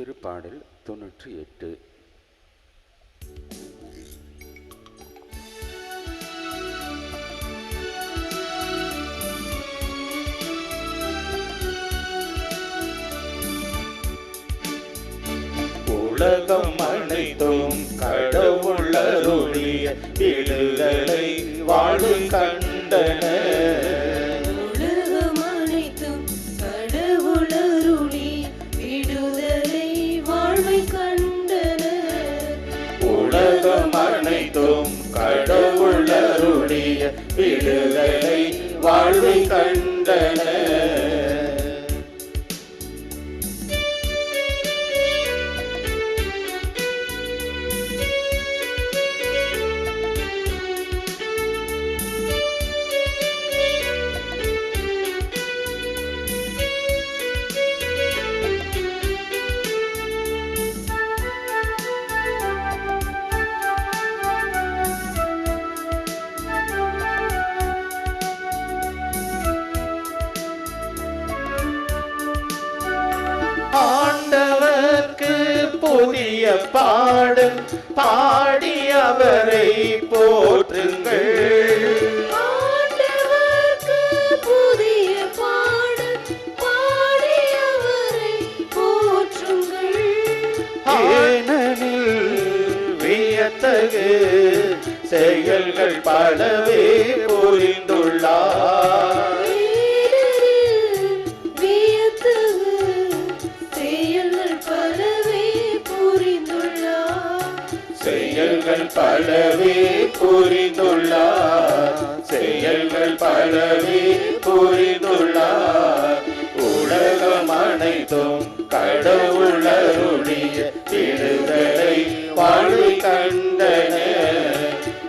திருப்பாடல் தொன்னூற்றி எட்டு. உலகம் அனைத்தும் கடவுள் அருளிய விடுதலை வாழ்வு கண்டன. வாழ்வை கண்டன. புதிய பாடல் பாடி அவரை போற்றுங்கள். ஆண்டவர்க்கு புதிய பாடல் செயல்கள் பலவே புரிந்துள்ளார். செயல்கள் பலவே புரிந்துள்ளார். உலகம் அனைத்தும் கடவுள் அருளிய விடுதலை வாழ்வு கண்டன.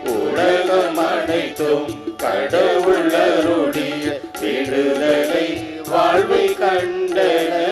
உலகம் அனைத்தும் கடவுள் அருளிய விடுதலை வாழ்வை கண்டன.